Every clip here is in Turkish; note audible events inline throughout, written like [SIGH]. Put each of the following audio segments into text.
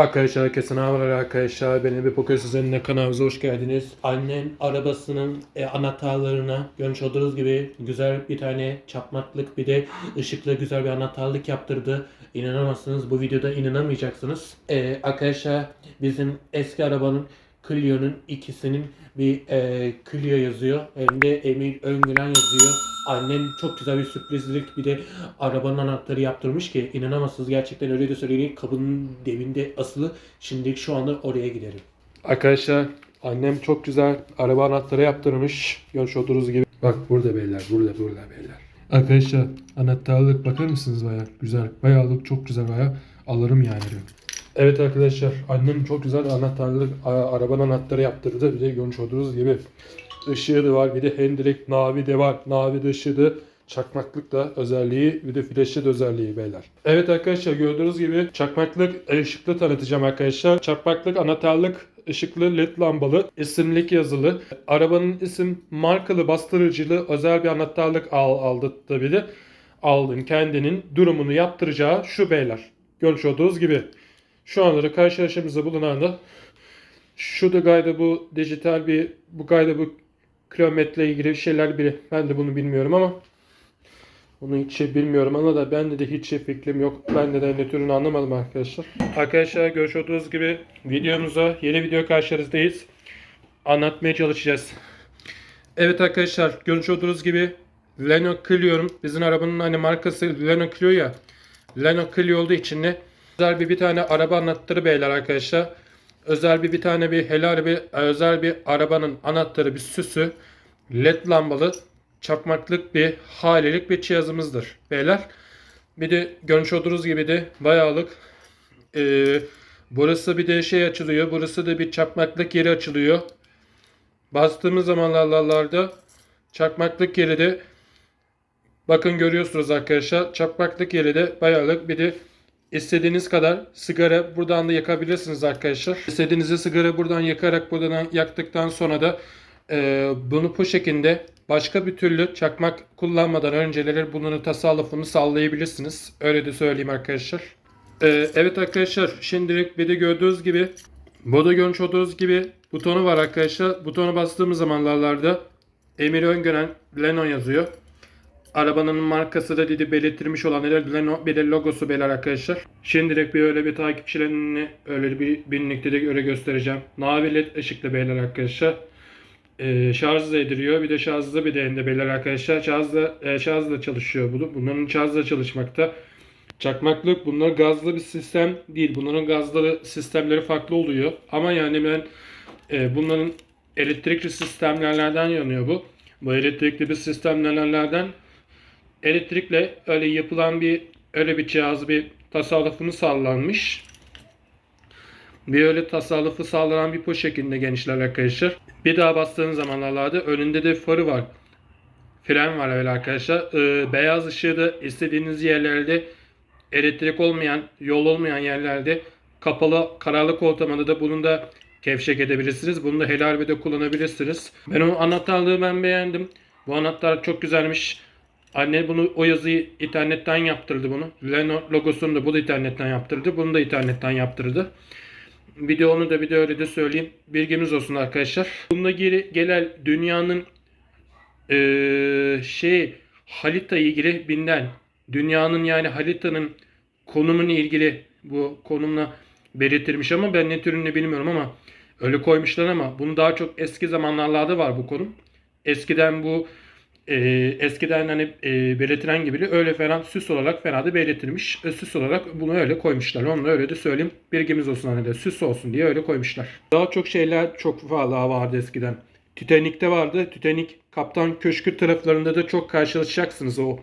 Arkadaşlar herkese merhabalar arkadaşlar. Benim bir poker üzerinde kanalımıza hoş geldiniz. Annem arabasının e, anahtarlarına görmüş olduğunuz gibi güzel bir tane çapmaklık bir de ışıklı güzel bir anahtarlık yaptırdı. İnanamazsınız bu videoda inanamayacaksınız. E, arkadaşlar bizim eski arabanın Clio'nun ikisinin bir e, Clio yazıyor. Hem de Emil Öngören yazıyor. Annem çok güzel bir sürprizlik bir de arabanın anahtarı yaptırmış ki inanamazsınız gerçekten öyle de söyleyeyim kabının dibinde asılı. Şimdi şu anda oraya gidelim. Arkadaşlar annem çok güzel araba anahtarı yaptırmış. Görmüş gibi. Bak burada beyler burada burada beyler. Arkadaşlar anahtarlık bakar mısınız baya güzel. Bayağılık çok güzel baya alırım yani. Evet arkadaşlar annem çok güzel anahtarlık arabanın anahtarı yaptırdı. Bir de görmüş olduğunuz gibi ışığı da var. Bir de hendrik navi de var. Navi de ışığı da çakmaklık da özelliği bir de flaşı özelliği beyler. Evet arkadaşlar gördüğünüz gibi çakmaklık ışıklı tanıtacağım arkadaşlar. Çakmaklık anahtarlık ışıklı led lambalı isimlik yazılı. Arabanın isim markalı bastırıcılı özel bir anahtarlık al, aldı tabi de. Aldın kendinin durumunu yaptıracağı şu beyler. Görmüş olduğunuz gibi. Şu anda karşılaşmamızda bulunan da şu da gayda bu dijital bir bu gayda bu kilometre ilgili şeyler biri. Ben de bunu bilmiyorum ama bunu hiç şey bilmiyorum ama da bende de hiç şey fikrim yok. Ben de ne türünü anlamadım arkadaşlar. Arkadaşlar görmüş olduğunuz gibi videomuza yeni video karşınızdayız. Anlatmaya çalışacağız. Evet arkadaşlar görmüş olduğunuz gibi Renault Clio'nun bizim arabanın hani markası Renault Clio ya. Renault Clio olduğu için de özel bir bir tane araba anahtarı beyler arkadaşlar. Özel bir bir tane bir helal bir özel bir arabanın anahtarı bir süsü led lambalı çakmaklık bir halilik bir cihazımızdır beyler. Bir de görmüş olduğunuz gibi de bayağılık eee, burası bir de şey açılıyor. Burası da bir çakmaklık yeri açılıyor. Bastığımız zamanlarda çakmaklık yeri de bakın görüyorsunuz arkadaşlar. Çakmaklık yeri de bayağılık bir de istediğiniz kadar sigara buradan da yakabilirsiniz arkadaşlar. İstediğinizi sigara buradan yakarak buradan yaktıktan sonra da e, bunu bu şekilde başka bir türlü çakmak kullanmadan önceleri bunun tasarrufunu sağlayabilirsiniz. Öyle de söyleyeyim arkadaşlar. E, evet arkadaşlar şimdilik bir de gördüğünüz gibi burada görmüş olduğunuz gibi butonu var arkadaşlar. Butonu bastığımız zamanlarda Emir Öngören Leno yazıyor. Arabanın markası da dedi belirtilmiş olan Renault bir de logosu beyler arkadaşlar. Şimdilik bir öyle bir takipçilerini öyle bir binlikte de öyle göstereceğim. Navi led ışıklı beyler arkadaşlar. Ee, şarj ediliyor. Bir de şarjlı bir de ende beyler arkadaşlar. Şarjla, e, şarjla çalışıyor bu. Bunların şarjla çalışmakta. Çakmaklık bunlar gazlı bir sistem değil. Bunların gazlı sistemleri farklı oluyor. Ama yani ben e, bunların elektrikli sistemlerden yanıyor bu. Bu elektrikli bir sistemlerden elektrikle öyle yapılan bir öyle bir cihaz bir tasarrufunu sağlanmış. Bir öyle tasarrufu sağlanan bir po şeklinde gençler arkadaşlar. Bir daha bastığınız zamanlarda önünde de farı var. Fren var öyle arkadaşlar. Ee, beyaz ışığı da istediğiniz yerlerde elektrik olmayan, yol olmayan yerlerde kapalı karanlık ortamında da bunun da kevşek edebilirsiniz. Bunu da helal ve de kullanabilirsiniz. Ben o anahtarlığı ben beğendim. Bu anahtar çok güzelmiş. Anne bunu o yazıyı internetten yaptırdı bunu. Renault logosunu da bu da internetten yaptırdı. Bunu da internetten yaptırdı. Bir de onu da bir de öyle de söyleyeyim. Bilgimiz olsun arkadaşlar. Bununla geri gelen dünyanın eee şey harita ilgili binden dünyanın yani haritanın konumunu ilgili bu konumla belirtilmiş ama ben ne türünü bilmiyorum ama öyle koymuşlar ama bunu daha çok eski zamanlarda var bu konum. Eskiden bu e, eskiden hani e, belirtilen gibi öyle falan süs olarak fena da belirtilmiş. E, süs olarak bunu öyle koymuşlar. Onu da öyle de söyleyeyim. Bilgimiz olsun hani de süs olsun diye öyle koymuşlar. Daha çok şeyler çok fazla vardı eskiden. Titanic'te vardı. Titanic Kaptan Köşkü taraflarında da çok karşılaşacaksınız o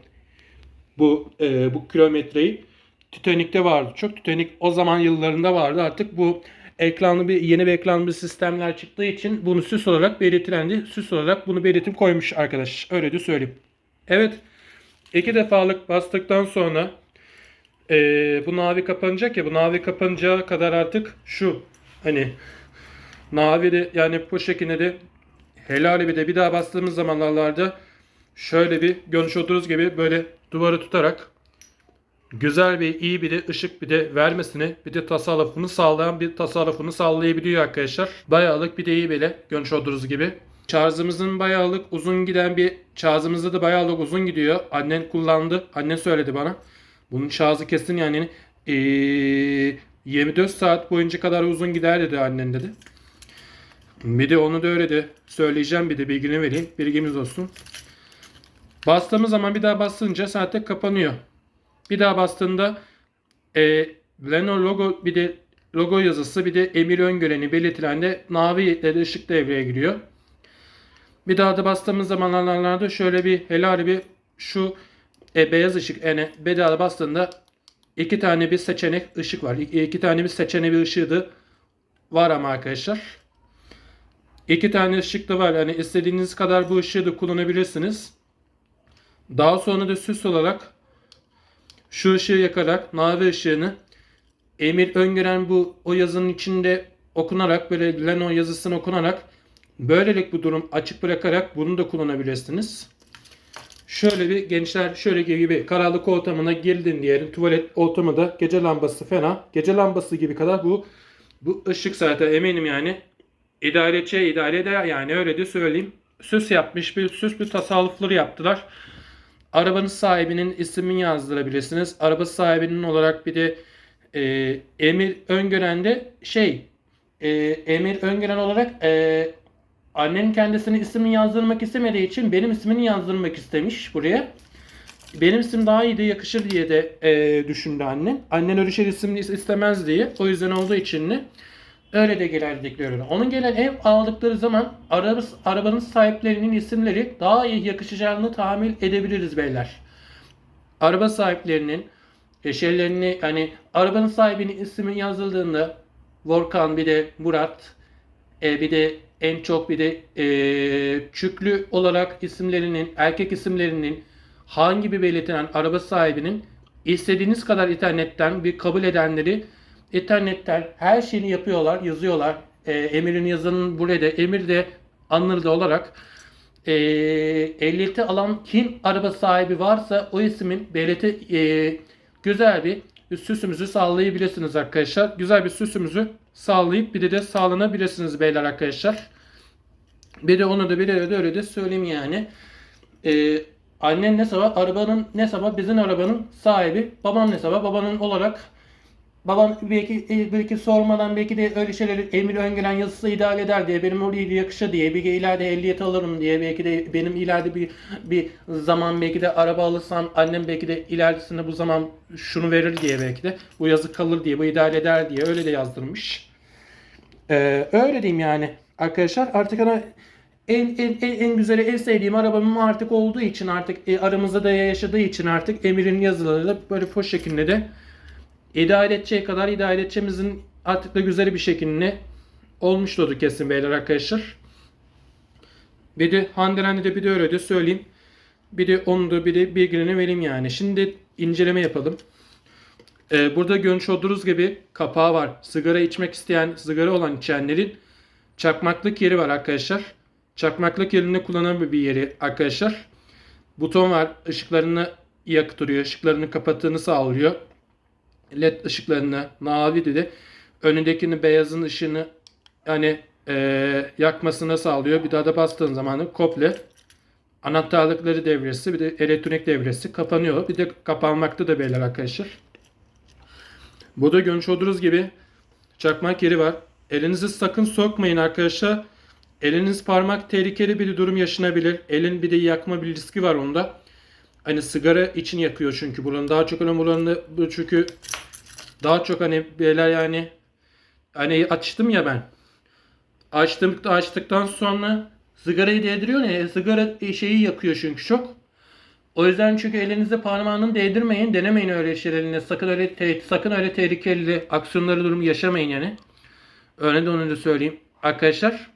bu e, bu kilometreyi. Titanic'te vardı. Çok Titanic o zaman yıllarında vardı. Artık bu ekranlı bir yeni bir ekranlı sistemler çıktığı için bunu süs olarak belirtilendi. Süs olarak bunu belirtip koymuş arkadaş. Öyle de söyleyeyim. Evet. iki defalık bastıktan sonra e, bu navi kapanacak ya bu navi kapanacağı kadar artık şu hani navi de yani bu şekilde de helali bir de bir daha bastığımız zamanlarda şöyle bir görmüş olduğunuz gibi böyle duvarı tutarak güzel bir iyi bir de ışık bir de vermesini bir de tasarrufunu sağlayan bir tasarrufunu sağlayabiliyor arkadaşlar. Bayağılık bir de iyi böyle görmüş olduğunuz gibi. Şarjımızın bayağılık uzun giden bir şarjımızda da bayağılık uzun gidiyor. Annen kullandı. Annen söyledi bana. Bunun şarjı kesin yani ee, 24 saat boyunca kadar uzun gider dedi annen dedi. Bir de onu da öyle de söyleyeceğim bir de bilgini vereyim. Bilgimiz olsun. Bastığımız zaman bir daha bastınca zaten kapanıyor. Bir daha bastığında e, Leno logo bir de logo yazısı bir de emir öngöreni belirtilen de mavi ile de ışık devreye giriyor. Bir daha da bastığımız zamanlarda şöyle bir helal bir şu e, beyaz ışık yani bedava bastığında iki tane bir seçenek ışık var. İki, iki tane bir seçenek bir ışığı da var ama arkadaşlar. İki tane ışık da var. Yani istediğiniz kadar bu ışığı da kullanabilirsiniz. Daha sonra da süs olarak şu ışığı yakarak mavi ışığını emir öngören bu o yazının içinde okunarak böyle Leno yazısını okunarak böylelik bu durum açık bırakarak bunu da kullanabilirsiniz. Şöyle bir gençler şöyle gibi karanlık ortamına girdin diyelim. Tuvalet ortamında gece lambası fena. Gece lambası gibi kadar bu bu ışık zaten eminim yani idare edeceği idare eder yani öyle de söyleyeyim. Süs yapmış bir süs bir tasarrufları yaptılar. Arabanın sahibinin ismini yazdırabilirsiniz. Araba sahibinin olarak bir de e, emir öngörende şey e, emir öngören olarak e, annenin kendisinin ismini yazdırmak istemediği için benim ismini yazdırmak istemiş buraya. Benim isim daha iyi de yakışır diye de e, düşündü annen. Annen öyle şey isim istemez diye. O yüzden olduğu için de öyle de gelerdiklerini. Onun gelen ev aldıkları zaman araba, arabanın sahiplerinin isimleri daha iyi yakışacağını tahmin edebiliriz beyler. Araba sahiplerinin e, şeylerini hani arabanın sahibinin ismi yazıldığında Volkan bir de Murat e, bir de en çok bir de e, çüklü olarak isimlerinin erkek isimlerinin hangi bir belirtilen araba sahibinin istediğiniz kadar internetten bir kabul edenleri internetten her şeyini yapıyorlar, yazıyorlar. E, emirin yazının burada emir de anırda olarak e, ehliyeti alan kim araba sahibi varsa o ismin belirti e, güzel bir süsümüzü sağlayabilirsiniz arkadaşlar. Güzel bir süsümüzü sağlayıp bir de, de sağlanabilirsiniz beyler arkadaşlar. Bir de onu da bir de öyle de söyleyeyim yani. Ee, annen ne sabah arabanın ne sabah bizim arabanın sahibi babam ne sabah babanın olarak babam belki belki sormadan belki de öyle şeyleri emir öngören yazısı ideal eder diye benim oraya yakışa diye bir ileride ehliyet alırım diye belki de benim ileride bir bir zaman belki de araba alırsam annem belki de ilerisinde bu zaman şunu verir diye belki de bu yazı kalır diye bu ideal eder diye öyle de yazdırmış. Ee, öyle diyeyim yani arkadaşlar artık hani en, en, en, en güzeli en sevdiğim arabamın artık olduğu için artık e, aramızda da yaşadığı için artık Emir'in yazıları da böyle hoş şekilde de idare edeceği kadar idare edeceğimizin artık da güzel bir şekilde olmuştu kesin beyler arkadaşlar. Bir de Handelen'de de bir de öyle de söyleyeyim. Bir de onu da bir de bilgilerini vereyim yani. Şimdi inceleme yapalım. Ee, burada görmüş olduğunuz gibi kapağı var. Sigara içmek isteyen, sigara olan içenlerin çakmaklık yeri var arkadaşlar. Çakmaklık yerinde kullanılan bir yeri arkadaşlar. Buton var. ışıklarını yakıtırıyor. ışıklarını kapattığını sağlıyor. LED ışıklarını mavi dedi. Önündekini beyazın ışığını hani e, yakmasını sağlıyor. Bir daha da bastığın zaman komple anahtarlıkları devresi bir de elektronik devresi kapanıyor. Bir de kapanmakta da beyler arkadaşlar. Burada görmüş olduğunuz gibi çakmak yeri var. Elinizi sakın sokmayın arkadaşlar. Eliniz parmak tehlikeli bir durum yaşanabilir. Elin bir de yakma bir riski var onda. Hani sigara için yakıyor çünkü buranın daha çok önemli buranın çünkü daha çok hani beyler yani hani açtım ya ben. Açtım açtıktan sonra sigarayı değdiriyor ya sigara şeyi yakıyor çünkü çok. O yüzden çünkü elinizde parmağını değdirmeyin, denemeyin öyle şeylerine. Sakın öyle te- sakın öyle tehlikeli aksiyonları durumu yaşamayın yani. Öyle de onu da söyleyeyim. Arkadaşlar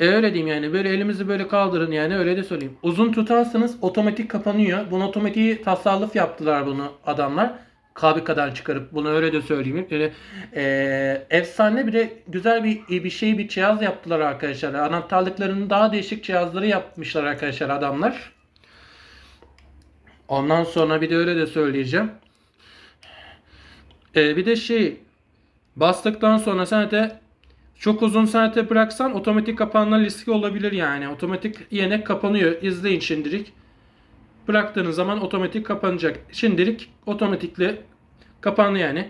e öyle diyeyim yani. Böyle elimizi böyle kaldırın yani öyle de söyleyeyim. Uzun tutarsanız otomatik kapanıyor. Bunu otomatiği tasarruf yaptılar bunu adamlar. Kabikadan çıkarıp bunu öyle de söyleyeyim. Böyle e, efsane bir de güzel bir bir şey bir cihaz yaptılar arkadaşlar. Anahtarlıklarının daha değişik cihazları yapmışlar arkadaşlar adamlar. Ondan sonra bir de öyle de söyleyeceğim. Ee, bir de şey bastıktan sonra sen de çok uzun saate bıraksan otomatik kapanma riski olabilir yani. Otomatik yine kapanıyor. İzleyin şimdilik. Bıraktığınız zaman otomatik kapanacak. Şimdilik otomatikle kapandı yani.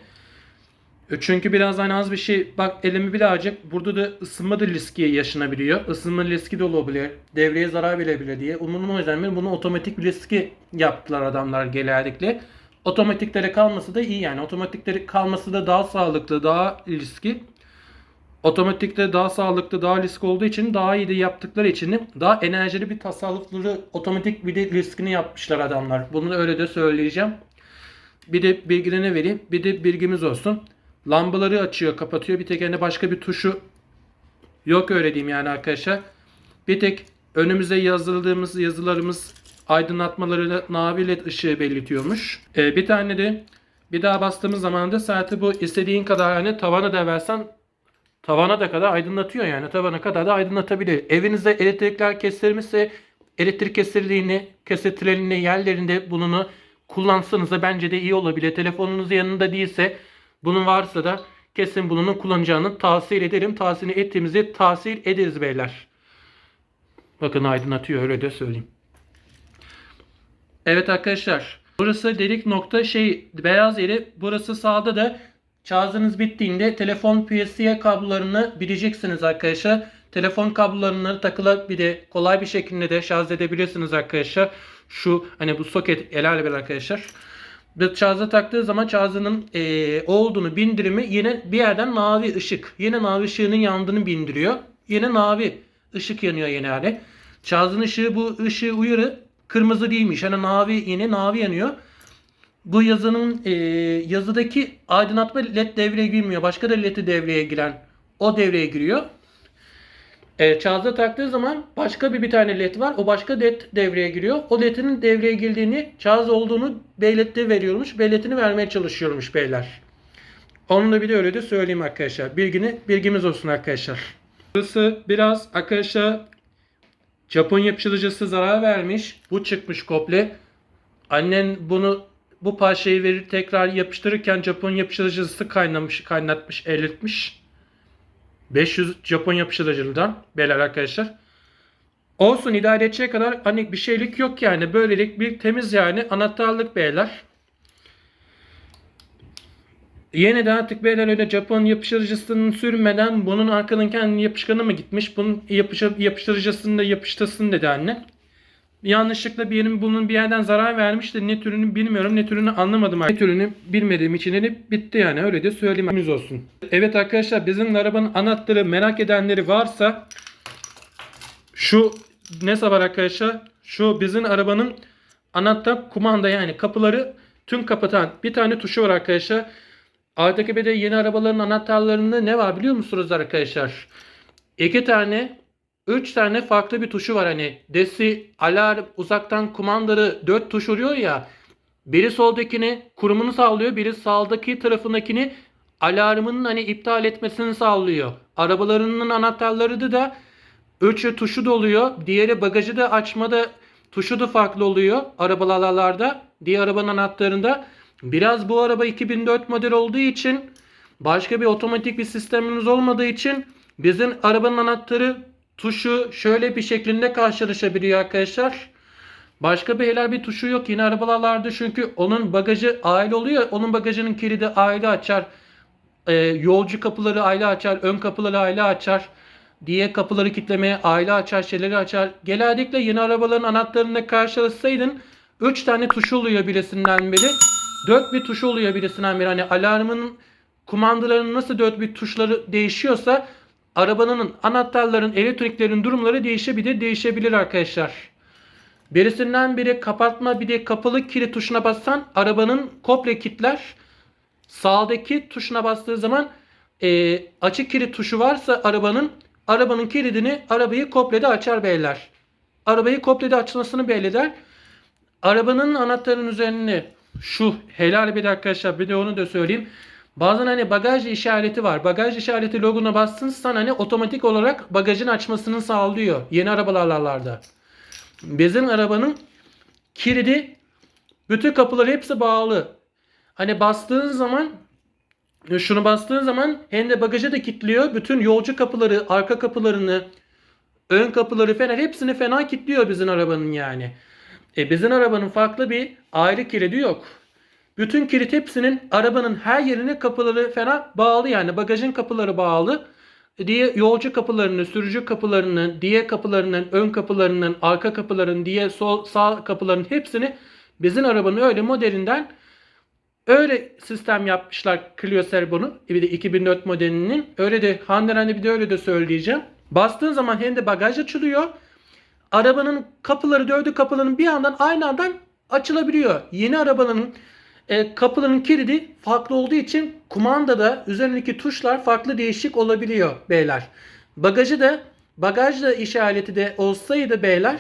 E, Çünkü birazdan az bir şey bak elimi birazcık burada da ısınma da riski yaşanabiliyor. Isınma riski de olabilir. Devreye zarar verebilir diye. Umudum o yüzden bunu otomatik riski yaptılar adamlar genellikle. Otomatiklere kalması da iyi yani. Otomatikleri kalması da daha sağlıklı, daha riski. Otomatikte daha sağlıklı, daha risk olduğu için daha iyi de yaptıkları için daha enerjili bir tasarrufları otomatik bir de riskini yapmışlar adamlar. Bunu öyle de söyleyeceğim. Bir de bilgilerini vereyim. Bir de bilgimiz olsun. Lambaları açıyor, kapatıyor. Bir tek hani başka bir tuşu yok öyle diyeyim yani arkadaşlar. Bir tek önümüze yazıldığımız yazılarımız aydınlatmaları navi led ışığı belirtiyormuş. Ee, bir tane de bir daha bastığımız zaman da saati bu istediğin kadar hani tavana da versen tavana da kadar aydınlatıyor yani. Tavana kadar da aydınlatabilir. Evinizde elektrikler kesilmişse elektrik kesildiğini, kesiltilerini yerlerinde bununu kullansanız da bence de iyi olabilir. Telefonunuz yanında değilse bunun varsa da kesin bunun kullanacağını tavsiye ederim. Tavsiye ettiğimizi tavsiye ederiz beyler. Bakın aydınlatıyor öyle de söyleyeyim. Evet arkadaşlar. Burası delik nokta şey beyaz yeri. Burası sağda da şarjınız bittiğinde telefon PSC kablolarını bileceksiniz arkadaşlar. Telefon kablolarını takıla bir de kolay bir şekilde de şarj edebilirsiniz arkadaşlar. Şu hani bu soket el alem arkadaşlar. Bir şarja taktığı zaman şarjının eee olduğunu bindirimi yine bir yerden mavi ışık. Yine mavi ışığının yandığını bindiriyor. Yine mavi ışık yanıyor yine yani. Şarjın ışığı bu ışığı uyarı kırmızı değilmiş. Hani mavi yine mavi yanıyor. Bu yazının eee, yazıdaki aydınlatma led devreye girmiyor. Başka da led devreye giren o devreye giriyor. E, şarja taktığı zaman başka bir bir tane led var. O başka led devreye giriyor. O ledin devreye girdiğini, şarj olduğunu belirtti veriyormuş. Belirtini vermeye çalışıyormuş beyler. Onu da bir de öyle de söyleyeyim arkadaşlar. Bilgini, bilgimiz olsun arkadaşlar. Burası biraz arkadaşlar Japon yapıştırıcısı zarar vermiş. Bu çıkmış komple. Annen bunu bu parçayı verir tekrar yapıştırırken Japon yapıştırıcısı kaynamış, kaynatmış, eritmiş. 500 Japon yapıştırıcıdan beyler arkadaşlar. Olsun idare edecek kadar hani bir şeylik yok yani. Böylelik bir temiz yani anahtarlık beyler. Yeniden artık beyler öyle Japon yapıştırıcısını sürmeden bunun arkanın kendi yapışkanı mı gitmiş? Bunun yapışa, yapıştırıcısını da yapıştırsın dedi anne. Yanlışlıkla birinin bunun bir yerden zarar vermiş de ne türünü bilmiyorum ne türünü anlamadım. Ne türünü bilmediğim için de bitti yani öyle de söyleyeyim. Haberiniz olsun. Evet arkadaşlar bizim arabanın anahtarı merak edenleri varsa şu ne var arkadaşlar? Şu bizim arabanın anahtar kumanda yani kapıları tüm kapatan bir tane tuşu var arkadaşlar. ATKB'de yeni arabaların anahtarlarında ne var biliyor musunuz arkadaşlar? İki tane, üç tane farklı bir tuşu var hani. Desi, alarm, uzaktan kumandaları dört tuş oluyor ya. Biri soldakini kurumunu sağlıyor, biri sağdaki tarafındakini alarmının hani iptal etmesini sağlıyor. Arabalarının anahtarları da Üçü tuşu da oluyor. Diğeri bagajı da açmada tuşu da farklı oluyor arabalarda. Diğer arabanın anahtarında. Biraz bu araba 2004 model olduğu için başka bir otomatik bir sistemimiz olmadığı için bizim arabanın anahtarı tuşu şöyle bir şeklinde karşılaşabiliyor arkadaşlar. Başka bir helal bir tuşu yok yine arabalarda çünkü onun bagajı aile oluyor. Onun bagajının kilidi aile açar. Ee, yolcu kapıları aile açar. Ön kapıları aile açar diye kapıları kitlemeye aile açar şeyleri açar. Genellikle yeni arabaların anahtarını karşılasaydın 3 tane tuşu oluyor birisinden biri. 4 bir tuşu oluyor birisinden biri. Hani alarmın kumandalarının nasıl 4 bir tuşları değişiyorsa arabanın anahtarların elektriklerin durumları değişebilir değişebilir arkadaşlar. Birisinden biri kapatma bir de kapalı kilit tuşuna bassan arabanın komple kitler. Sağdaki tuşuna bastığı zaman e, açık kilit tuşu varsa arabanın arabanın kilidini arabayı komple de açar beyler. Arabayı komple de açmasını belirler. Arabanın anahtarının üzerine şu helal bir arkadaşlar bir de onu da söyleyeyim. Bazen hani bagaj işareti var. Bagaj işareti logona bastığınızda hani otomatik olarak bagajın açmasını sağlıyor. Yeni arabalarda. Bizim arabanın kilidi bütün kapıları hepsi bağlı. Hani bastığın zaman Şunu bastığın zaman hem de bagajı da kilitliyor. Bütün yolcu kapıları, arka kapılarını, ön kapıları falan hepsini fena kilitliyor bizim arabanın yani. E bizim arabanın farklı bir ayrı kilidi yok. Bütün kilit hepsinin arabanın her yerine kapıları fena bağlı yani bagajın kapıları bağlı. Diye yolcu kapılarının, sürücü kapılarının, diye kapılarının, ön kapılarının, arka kapıların, diye sol sağ kapıların hepsini bizim arabanın öyle modelinden öyle sistem yapmışlar Clio Servo'nun. Bir de 2004 modelinin. Öyle de Hande hani bir de öyle de söyleyeceğim. Bastığın zaman hem de bagaj açılıyor. Arabanın kapıları dördü kapıların bir yandan aynı anda açılabiliyor. Yeni arabanın e, kapıların kilidi farklı olduğu için kumandada üzerindeki tuşlar farklı değişik olabiliyor beyler. Bagajı da bagaj da işareti de olsaydı beyler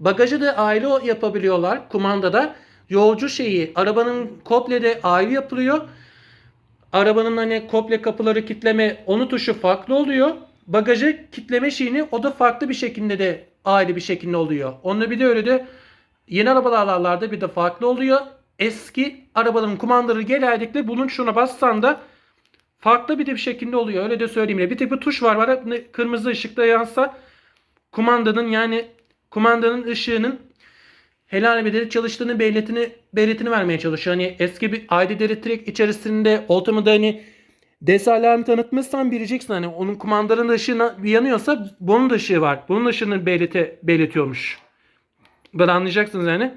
bagajı da ayrı yapabiliyorlar kumandada. Yolcu şeyi arabanın komple de ayrı yapılıyor. Arabanın hani komple kapıları kitleme onu tuşu farklı oluyor. Bagajı kitleme şeyini o da farklı bir şekilde de ayrı bir şekilde oluyor. Onu bir de öyle de yeni arabalarda bir de farklı oluyor. Eski arabaların kumandaları genellikle bunun şuna bassan da farklı bir bir şekilde oluyor. Öyle de söyleyeyim. ya. Bir bir tuş var var. Kırmızı ışıkta yansa kumandanın yani kumandanın ışığının helal bedeli çalıştığını belirtini, belirtini vermeye çalışıyor. Hani eski bir ID Direct içerisinde Ultima'da hani DS alarm tanıtmışsan bileceksin hani onun kumandanın ışığı yanıyorsa bunun da ışığı var. Bunun ışığını belirte, belirtiyormuş. Böyle anlayacaksınız yani.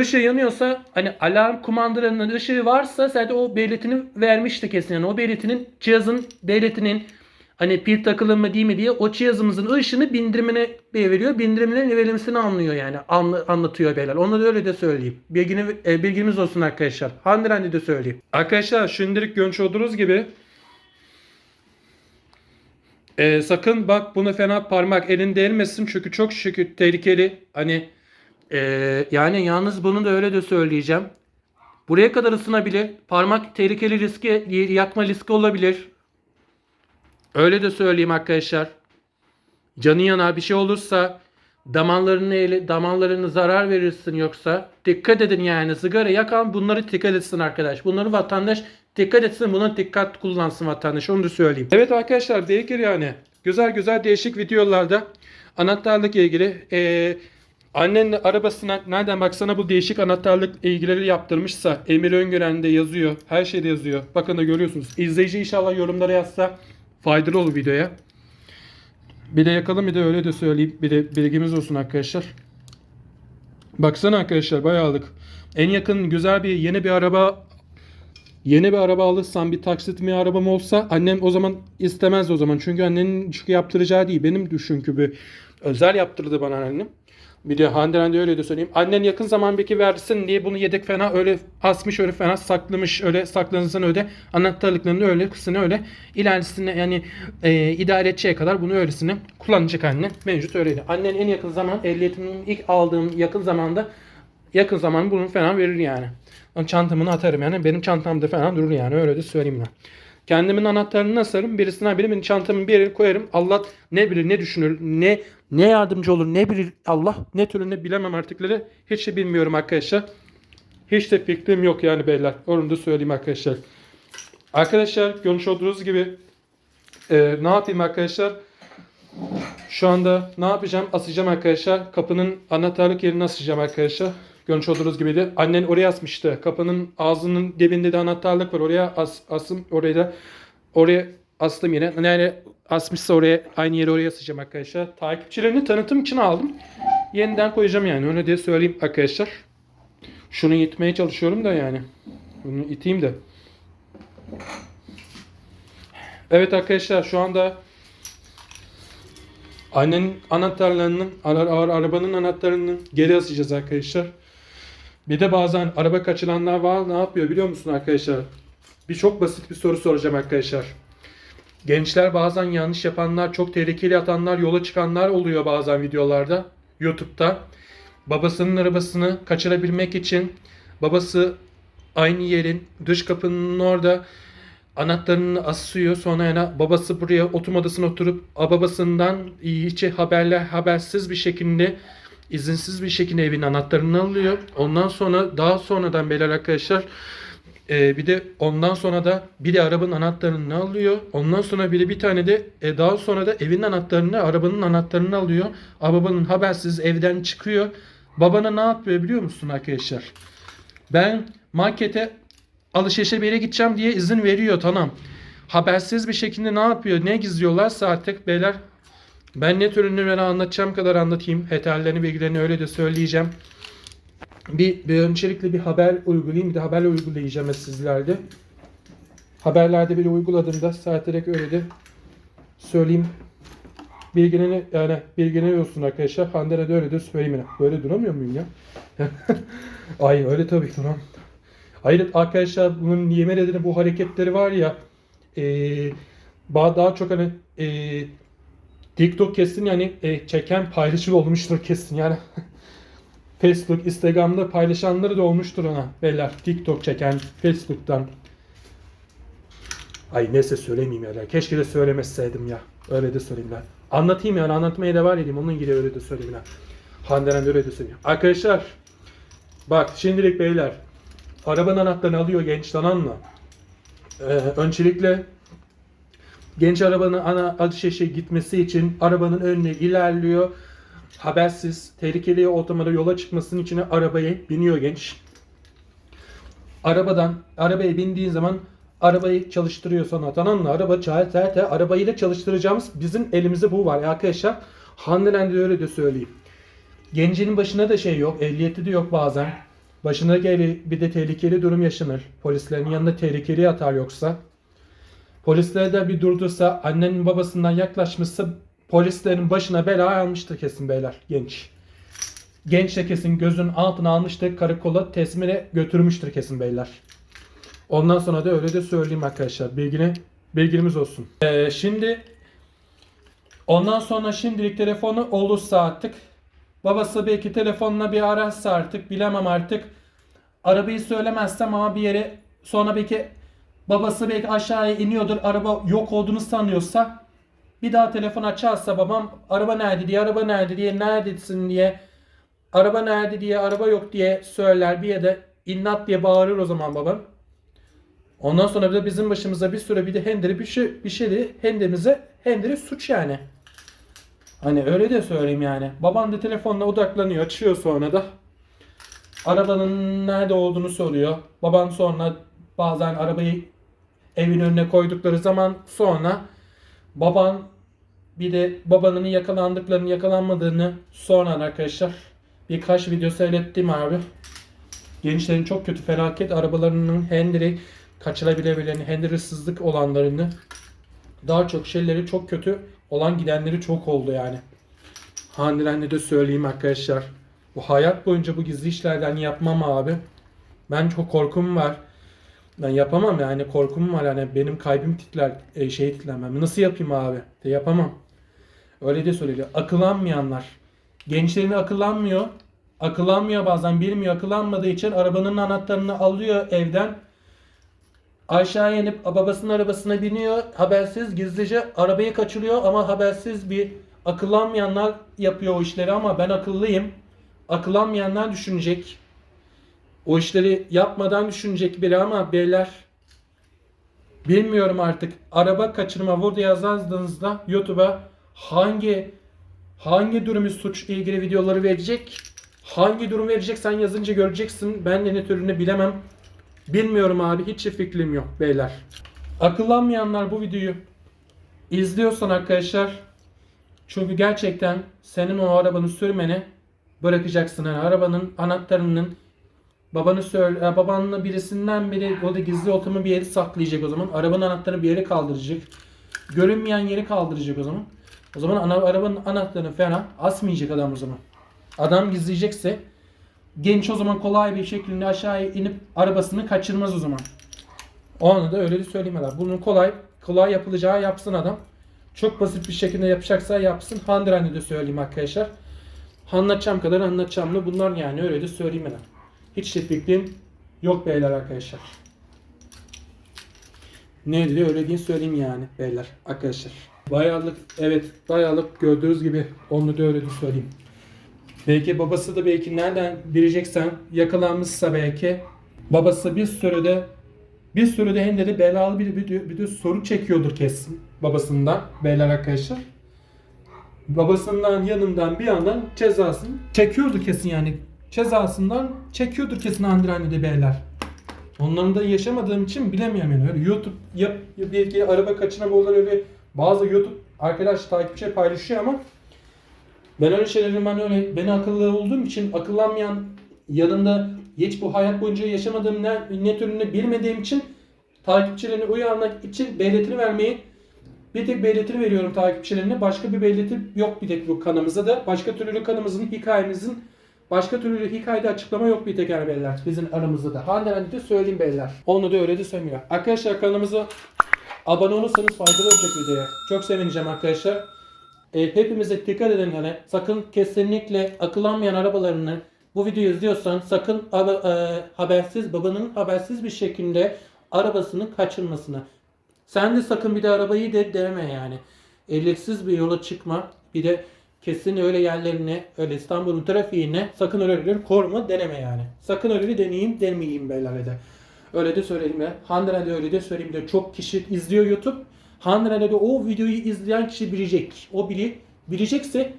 Işığı yanıyorsa hani alarm kumandalarının ışığı varsa zaten o belirtini vermişti kesin. Yani o belirtinin cihazın belirtinin hani pil takılı mı değil mi diye o cihazımızın ışığını bindirimine veriyor. Bindirimlerin verilmesini anlıyor yani. Anla, anlatıyor beyler. Onu da öyle de söyleyeyim. Bilgini, e, bilgimiz olsun arkadaşlar. Handirendi de söyleyeyim. Arkadaşlar şimdilik görmüş olduğunuz gibi e, sakın bak bunu fena parmak elin değmesin çünkü çok şükür tehlikeli. Hani e, yani yalnız bunu da öyle de söyleyeceğim. Buraya kadar ısınabilir. Parmak tehlikeli riski yakma riski olabilir. Öyle de söyleyeyim arkadaşlar. Canı yanar bir şey olursa damarlarını ele, damarlarını zarar verirsin yoksa dikkat edin yani sigara yakan bunları dikkat etsin arkadaş. Bunları vatandaş dikkat etsin buna dikkat kullansın vatandaş onu da söyleyeyim. Evet arkadaşlar değişik yani güzel güzel değişik videolarda anahtarlık ilgili eee Annen arabasına nereden baksana bu değişik anahtarlık ilgileri yaptırmışsa Emir Öngören'de yazıyor. Her şeyde yazıyor. Bakın da görüyorsunuz. İzleyici inşallah yorumlara yazsa faydalı olur videoya. Bir de yakalım bir de öyle de söyleyeyim. Bir de bilgimiz olsun arkadaşlar. Baksana arkadaşlar bayağı aldık. En yakın güzel bir yeni bir araba yeni bir araba alırsam bir taksit mi arabam olsa annem o zaman istemez o zaman. Çünkü annenin çünkü yaptıracağı değil. Benim çünkü bir özel yaptırdı bana annem. Bir de Hande de öyle de söyleyeyim. Annen yakın zaman belki versin diye bunu yedek fena öyle asmış öyle fena saklamış öyle saklansın öyle anahtarlıklarını öyle kısını öyle ilerisine yani e, idare edeceği kadar bunu öylesine kullanacak annen. Mevcut öyleydi. Annen en yakın zaman ehliyetimin ilk aldığım yakın zamanda yakın zaman bunu falan verir yani. Çantamını atarım yani. Benim çantamda falan durur yani. Öyle de söyleyeyim ben. Kendimin anahtarını asarım. Birisine benim çantamın bir yere koyarım. Allah ne bilir ne düşünür ne ne yardımcı olur ne bilir Allah ne türlü ne bilemem artıkları hiç de bilmiyorum arkadaşlar. Hiç de fikrim yok yani beyler. Onu da söyleyeyim arkadaşlar. Arkadaşlar görmüş olduğunuz gibi e, ne yapayım arkadaşlar? Şu anda ne yapacağım? Asacağım arkadaşlar. Kapının anahtarlık yerini asacağım arkadaşlar. Görmüş olduğunuz gibi de annen oraya asmıştı. Kapının ağzının dibinde de anahtarlık var. Oraya as, asım oraya da oraya astım yine. Yani asmışsa oraya aynı yere oraya asacağım arkadaşlar. Takipçilerini tanıtım için aldım. Yeniden koyacağım yani. Öyle diye söyleyeyim arkadaşlar. Şunu itmeye çalışıyorum da yani. Bunu iteyim de. Evet arkadaşlar şu anda annenin anahtarlarının ara, ara, arabanın anahtarını geri asacağız arkadaşlar. Bir de bazen araba kaçıranlar var. Ne yapıyor biliyor musun arkadaşlar? Bir çok basit bir soru soracağım arkadaşlar. Gençler bazen yanlış yapanlar, çok tehlikeli atanlar, yola çıkanlar oluyor bazen videolarda. YouTube'da. Babasının arabasını kaçırabilmek için babası aynı yerin dış kapının orada anahtarını asıyor. Sonra yani babası buraya oturma odasına oturup babasından hiç haberler habersiz bir şekilde izinsiz bir şekilde evin anahtarını alıyor. Ondan sonra daha sonradan beyler arkadaşlar E, bir de ondan sonra da bir de arabanın anahtarını alıyor. Ondan sonra bir de bir tane de e, daha sonra da evin anahtarını, arabanın anahtarını alıyor. Arabanın habersiz evden çıkıyor. Babana ne yapıyor biliyor musun arkadaşlar? Ben markete alışverişe bir yere gideceğim diye izin veriyor tamam. Habersiz bir şekilde ne yapıyor? Ne gizliyorlarsa artık beyler ben ne tür ürünleri anlatacağım kadar anlatayım. Yeterlerini bilgilerini öyle de söyleyeceğim. Bir, bir öncelikle bir haber uygulayayım. Bir de haber uygulayacağım sizlerde. Haberlerde bir uyguladığımda saat direkt öyle de söyleyeyim. Bilgini yani bilgini olsun arkadaşlar. Hande'ne de öyle de söyleyeyim. Böyle duramıyor muyum ya? [LAUGHS] Ay öyle tabii duram. Hayır arkadaşlar bunun yemin ederim bu hareketleri var ya eee daha çok hani eee TikTok kesin yani e, çeken paylaşır olmuştur kesin yani. [LAUGHS] Facebook, Instagram'da paylaşanları da olmuştur ona beyler. TikTok çeken Facebook'tan. Ay neyse söylemeyeyim ya. Keşke de söylemeseydim ya. Öyle de söyleyeyim ben. Anlatayım yani anlatmaya devam edeyim. Onun gibi öyle de söyleyeyim ya. Hande'den de öyle de söyleyeyim. Arkadaşlar bak şimdilik beyler arabanın anahtarını alıyor genç mı? Ee, öncelikle Genç arabanın ana alışverişe gitmesi için arabanın önüne ilerliyor. Habersiz, tehlikeli ortamda yola çıkmasının için arabaya biniyor genç. Arabadan, arabaya bindiğin zaman arabayı çalıştırıyor sana tamam? Araba zaten arabayı da çalıştıracağımız bizim elimizde bu var arkadaşlar. Hande'den de öyle de söyleyeyim. Gencinin başına da şey yok, ehliyeti de yok bazen. Başına geri bir de tehlikeli durum yaşanır. Polislerin yanında tehlikeli atar yoksa. Polisler de bir durdursa, annenin babasından yaklaşmışsa polislerin başına bela almıştır kesin beyler genç. Genç de kesin gözün altına almıştır, karakola teslimine götürmüştür kesin beyler. Ondan sonra da öyle de söyleyeyim arkadaşlar. Bilgini, bilgimiz olsun. Ee, şimdi ondan sonra şimdilik telefonu olursa artık babası belki telefonla bir ararsa artık bilemem artık. Arabayı söylemezsem ama bir yere sonra belki Babası belki aşağıya iniyordur. Araba yok olduğunu sanıyorsa bir daha telefon açarsa babam araba nerede diye araba nerede diye neredesin diye araba nerede diye araba yok diye söyler bir ya da innat diye bağırır o zaman babam. Ondan sonra de bizim başımıza bir süre bir de hendiri bir şey bir şeydi hendimize hendiri suç yani. Hani öyle de söyleyeyim yani. Babam da telefonla odaklanıyor açıyor sonra da. Arabanın nerede olduğunu soruyor. Babam sonra bazen arabayı evin önüne koydukları zaman sonra baban bir de babanın yakalandıklarını yakalanmadığını sonra arkadaşlar birkaç video seyrettim abi. Gençlerin çok kötü felaket arabalarının hendiri kaçırabilebileni, hendiri hırsızlık olanlarını daha çok şeyleri çok kötü olan gidenleri çok oldu yani. Handirenle de söyleyeyim arkadaşlar. Bu hayat boyunca bu gizli işlerden yapmam abi. Ben çok korkum var. Ben yapamam yani korkum var yani benim kalbim titrer e, şey titlemem. Nasıl yapayım abi? De yapamam. Öyle de söylüyor. Akıllanmayanlar. Gençlerini akıllanmıyor. Akıllanmıyor bazen bilmiyor. Akıllanmadığı için arabanın anahtarını alıyor evden. Aşağı inip babasının arabasına biniyor. Habersiz gizlice arabayı kaçırıyor ama habersiz bir akıllanmayanlar yapıyor o işleri ama ben akıllıyım. Akıllanmayanlar düşünecek. O işleri yapmadan düşünecek biri ama beyler bilmiyorum artık. Araba kaçırma vurdu yazdığınızda YouTube'a hangi hangi durumu suç ilgili videoları verecek hangi durum verecek sen yazınca göreceksin. Ben de ne türünü bilemem. Bilmiyorum abi hiç fikrim yok beyler. Akıllanmayanlar bu videoyu izliyorsan arkadaşlar çünkü gerçekten senin o arabanın sürmeni bırakacaksın. Yani arabanın anahtarının Babanı söyle, babanla birisinden biri o da gizli ortamı bir yeri saklayacak o zaman. Arabanın anahtarını bir yere kaldıracak. Görünmeyen yeri kaldıracak o zaman. O zaman ana, arabanın anahtarını falan asmayacak adam o zaman. Adam gizleyecekse genç o zaman kolay bir şekilde aşağıya inip arabasını kaçırmaz o zaman. Onu da öyle de adam. Bunun kolay kolay yapılacağı yapsın adam. Çok basit bir şekilde yapacaksa yapsın. Handiren'de de söyleyeyim arkadaşlar. Anlatacağım kadar anlatacağım da bunlar yani öyle de söyleyeyim adam. Hiç de fikrim yok beyler arkadaşlar. Neydi de öyle diye söyleyeyim yani beyler arkadaşlar. Bayağılık evet bayağılık gördüğünüz gibi onu da öyle de söyleyeyim. Belki babası da belki nereden bileceksen yakalanmışsa belki babası bir sürede Bir sürü de hem de belalı bir, bir, bir de soru çekiyordur kesin babasından beyler arkadaşlar. Babasından yanından bir yandan cezasını çekiyordu kesin yani. Cezasından çekiyordur kesin Andrani de beyler. Onların da yaşamadığım için bilemiyorum yani. Öyle YouTube yap, belki araba kaçırma olur öyle bazı YouTube arkadaş takipçi paylaşıyor ama ben öyle şeylerin ben öyle ben akıllı olduğum için akıllanmayan yanında hiç bu hayat boyunca yaşamadığım ne, ne türünü bilmediğim için takipçilerini uyarmak için belirtini vermeyi bir tek belirtini veriyorum takipçilerine. Başka bir belirti yok bir tek bu kanımızda da. Başka türlü kanımızın, hikayemizin başka türlü hikayede açıklama yok bir tek yani beyler. Bizim aramızda da. Hande de söyleyeyim beyler. Onu da öyle de söylemiyor. Arkadaşlar kanalımıza abone olursanız faydalı olacak videoya. Çok sevineceğim arkadaşlar. E, hepimize dikkat edin yani. Sakın kesinlikle akıllanmayan arabalarını bu videoyu izliyorsan sakın aba- e, habersiz babanın habersiz bir şekilde arabasını kaçırmasına. Sen de sakın bir de arabayı de deneme yani. Ehliyetsiz bir yola çıkma. Bir de kesin öyle yerlerine, öyle İstanbul'un trafiğine sakın öyle koruma deneme yani. Sakın bir deneyeyim demeyeyim beyler de. Öyle de söyleyeyim ya. Hande'ne de öyle de söyleyeyim de çok kişi izliyor YouTube. Hande'ne de o videoyu izleyen kişi bilecek. O bili, bilecekse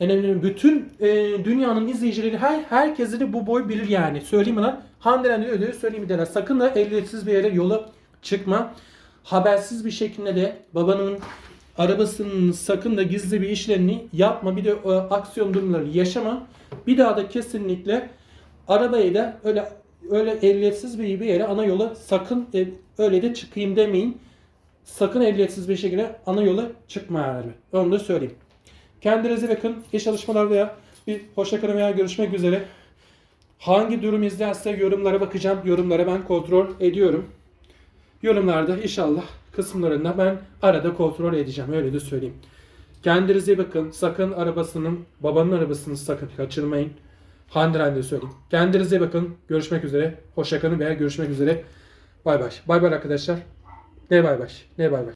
yani bütün e, dünyanın izleyicileri her herkesi de bu boy bilir yani. Söyleyeyim lan. Hande'ne de öyle söyleyeyim de sakın da ehliyetsiz bir yere yola çıkma. Habersiz bir şekilde de babanın arabasının sakın da gizli bir işlerini yapma. Bir de e, aksiyon durumları yaşama. Bir daha da kesinlikle arabayı da öyle öyle ehliyetsiz bir bir yere ana yola sakın e, öyle de çıkayım demeyin. Sakın ehliyetsiz bir şekilde ana yola çıkma yani. Onu da söyleyeyim. Kendinize bakın. İyi çalışmalar veya bir hoşça kalın veya görüşmek üzere. Hangi durum izlerse yorumlara bakacağım. Yorumlara ben kontrol ediyorum. Yorumlarda inşallah kısımlarında ben arada kontrol edeceğim. Öyle de söyleyeyim. Kendinize bakın. Sakın arabasının, babanın arabasını sakın kaçırmayın. Handiren de söyleyeyim. Kendinize iyi bakın. Görüşmek üzere. Hoşçakalın veya görüşmek üzere. Bay bay. Bay bay arkadaşlar. Ne bay bay. Ne bay bay.